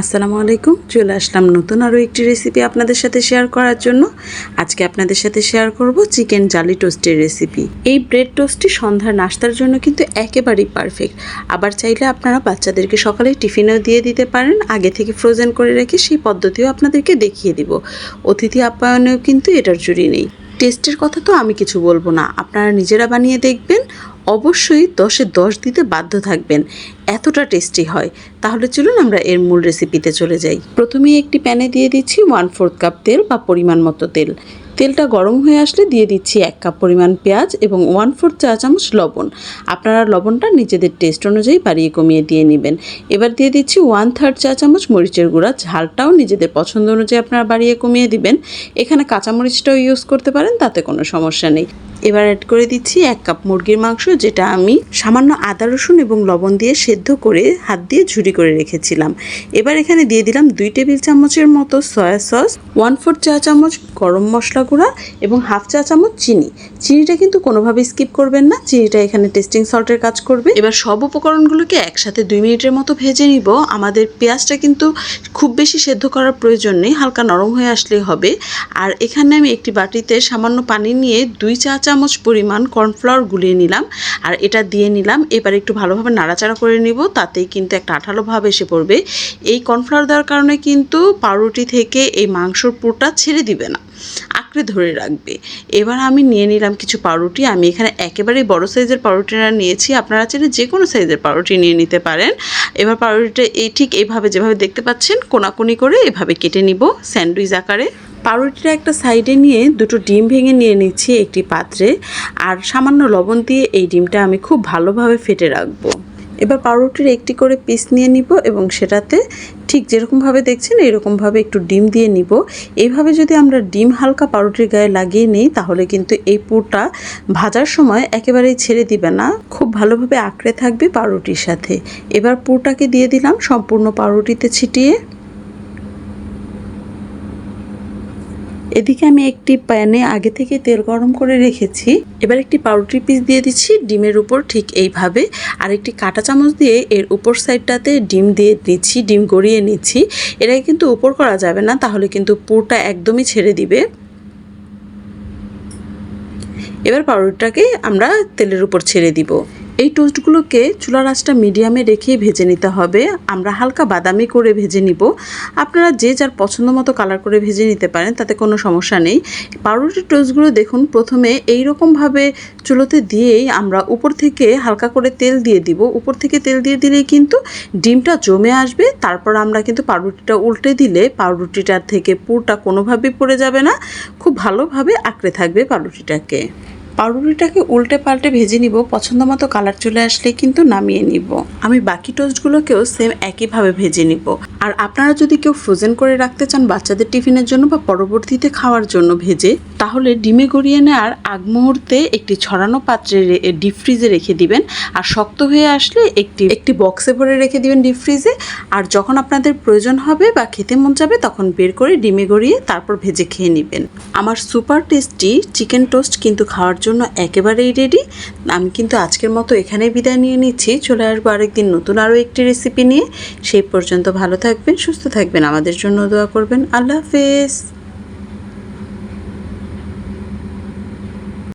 আসসালামু আলাইকুম। চলে আসলাম নতুন আরও একটি রেসিপি আপনাদের সাথে শেয়ার করার জন্য। আজকে আপনাদের সাথে শেয়ার করব চিকেন জালি টোস্টের রেসিপি এই ব্রেড টোস্টটি সন্ধ্যার নাস্তার জন্য কিন্তু একেবারেই পারফেক্ট আবার চাইলে আপনারা বাচ্চাদেরকে সকালে টিফিনেও দিয়ে দিতে পারেন। আগে থেকে ফ্রোজেন করে রেখে সেই পদ্ধতিও আপনাদেরকে দেখিয়ে দিব। অতিথি আপ্যায়নেও কিন্তু এটার জুড়ি নেই। টেস্টের কথা তো আমি কিছু বলব না। আপনারা নিজেরা বানিয়ে দেখবেন। অবশ্যই দশে দশ দিতে বাধ্য থাকবেন। এতটা টেস্টি হয়। তাহলে চলুন আমরা এর মূল রেসিপিতে চলে যাই। প্রথমেই একটি প্যানে দিয়ে দিচ্ছি ওয়ান ফোর্থ কাপ তেল বা পরিমাণ মতো তেল। তেলটা গরম হয়ে আসলে দিয়ে দিচ্ছি এক কাপ পরিমাণ পেঁয়াজ এবং ওয়ান ফোর্থ চা চামচ লবণ। আপনারা লবণটা নিজেদের টেস্ট অনুযায়ী বাড়িয়ে কমিয়ে দিয়ে নেবেন। এবার দিয়ে দিচ্ছি ওয়ান থার্ড চা চামচ মরিচের গুঁড়া। ঝালটাও নিজেদের পছন্দ অনুযায়ী আপনারা বাড়িয়ে কমিয়ে দিবেন। এখানে কাঁচামরিচটাও ইউজ করতে পারেন, তাতে কোনো সমস্যা নেই। এবার অ্যাড করে দিচ্ছি এক কাপ মুরগির মাংস, যেটা আমি সামান্য আদা, রসুন এবং লবণ দিয়ে সেদ্ধ করে হাত দিয়ে ঝুরি করে রেখেছিলাম। এবার এখানে দিয়ে দিলাম দুই টেবিল চামচের মতো সয়া সস ওয়ান ফোর চা চামচ গরম মশলা গুঁড়া এবং হাফ চা চামচ চিনি। চিনিটা কিন্তু কোনোভাবে স্কিপ করবেন না, চিনিটা এখানে টেস্টিং সল্টের কাজ করবে। এবার সব উপকরণগুলোকে একসাথে দুই মিনিটের মতো ভেজে নিব। আমাদের পেঁয়াজটা কিন্তু খুব বেশি সেদ্ধ করার প্রয়োজন নেই, হালকা নরম হয়ে আসলেই হবে। আর এখানে আমি একটি বাটিতে সামান্য পানি নিয়ে দুই চা চামচ পরিমাণ কর্নফ্লাওয়ার গুলিয়ে নিলাম আর এটা দিয়ে নিলাম। এবার একটু ভালোভাবে নাড়াচাড়া করে নিব, তাতেই কিন্তু একটা আঠালো ভাব এসে পড়বে। এই কর্নফ্লাওয়ার দেওয়ার কারণে কিন্তু পাউরুটি থেকে এই মাংসর পুরটা ছেড়ে দিবে না, আঁকড়ে ধরে রাখবে। এবার আমি নিয়ে নিলাম কিছু পাউরুটি, আমি এখানে একেবারেই বড় সাইজের পাউরুটিটা নিয়েছি, আপনারা চাইলে যে কোনো সাইজের পাউরুটি নিয়ে নিতে পারেন। এবার পাউরুটিটা এই ঠিক এইভাবে যেভাবে দেখতে পাচ্ছেন, কোনাকুনি করে এভাবে কেটে নিব স্যান্ডউইচ আকারে। পাউরুটিটা একটা সাইডে নিয়ে দুটো ডিম ভেঙে নিয়ে নিচ্ছি একটি পাত্রে, আর সামান্য লবণ দিয়ে এই ডিমটা আমি খুব ভালোভাবে ফেটে রাখব। এবার পাউরুটির একটি করে পিস নিয়ে নিব এবং সেটাতে ঠিক যেরকমভাবে দেখছেন এরকমভাবে একটু ডিম দিয়ে নিব। এইভাবে যদি আমরা ডিম হালকা পাউরুটির গায়ে লাগিয়ে নিই, তাহলে কিন্তু এই পুরটা ভাজার সময় একেবারেই ছেড়ে দিবে না। খুব ভালোভাবে আঁকড়ে থাকবে পাউরুটির সাথে। এবার পুরটাকে দিয়ে দিলাম সম্পূর্ণ পাউরুটিতে ছিটিয়ে। এদিকে আমি একটি প্যানে আগে থেকে তেল গরম করে রেখেছি। এবার একটি পাউরুটি পিস দিয়ে দিচ্ছি ডিমের উপর ঠিক এইভাবে। আর একটি কাঁটা চামচ দিয়ে এর উপর সাইডটাতে ডিম দিয়ে দিচ্ছি, ডিম গড়িয়ে নিচ্ছি। এটাকে কিন্তু উপর করা যাবে না, তাহলে কিন্তু পুরটা একদমই ছেড়ে দিবে। এবার পাউরুটিটাকে আমরা তেলের উপর ছেড়ে দিব। এই টোস্টগুলোকে চুলার আঁচটা মিডিয়ামে রেখে ভেজে নিতে হবে। আমরা হালকা বাদামি করে ভেজে নিব। আপনারা যে যার পছন্দ মতো কালার করে ভেজে নিতে পারেন, তাতে কোনো সমস্যা নেই। পাউরুটির টোস্টগুলো দেখুন, প্রথমে এই রকমভাবে চুলোতে দিয়েই আমরা উপর থেকে হালকা করে তেল দিয়ে দিব। উপর থেকে তেল দিয়ে দিলেই কিন্তু ডিমটা জমে আসবে। তারপর আমরা কিন্তু পাউরুটিটা উল্টে দিলে পাউরুটিটার থেকে পুরটা কোনোভাবেই পড়ে যাবে না। খুব ভালোভাবে আঁকড়ে থাকবে পাউরুটিটাকে। পাউরুটিটাকে উল্টে পাল্টে ভেজে নিব, পছন্দ মতো কালার চলে আসলে কিন্তু নামিয়ে নিব। আমি বাকি টোস্টগুলোকেও সেম একইভাবে ভেজে নিব। আর আপনারা যদি কেউ ফ্রোজেন করে রাখতে চান বাচ্চাদের টিফিনের জন্য বা পরবর্তীতে খাওয়ার জন্য ভেজে, তাহলে ডিমে গড়িয়ে নেওয়ার আগ মুহূর্তে একটি ছড়ানো পাত্রে ডিপ ফ্রিজে রেখে দিবেন। আর শক্ত হয়ে আসলে একটি একটি বক্সে ভরে রেখে দিবেন ডিপ ফ্রিজে আর যখন আপনাদের প্রয়োজন হবে বা খেতে মন যাবে তখন বের করে ডিমে গড়িয়ে তারপর ভেজে খেয়ে নেবেন। আমার সুপার টেস্টি চিকেন টোস্ট কিন্তু খাওয়ার জন্য একেবারেই রেডি আমি কিন্তু আজকের মতো এখানেই বিদায় নিয়ে নিচ্ছি। চলে আসব আরেকদিন নতুন আরও একটি রেসিপি নিয়ে। সেই পর্যন্ত ভালো থাকবেন, সুস্থ থাকবেন। আমাদের জন্য দোয়া করবেন। আল্লাহ হাফেজ।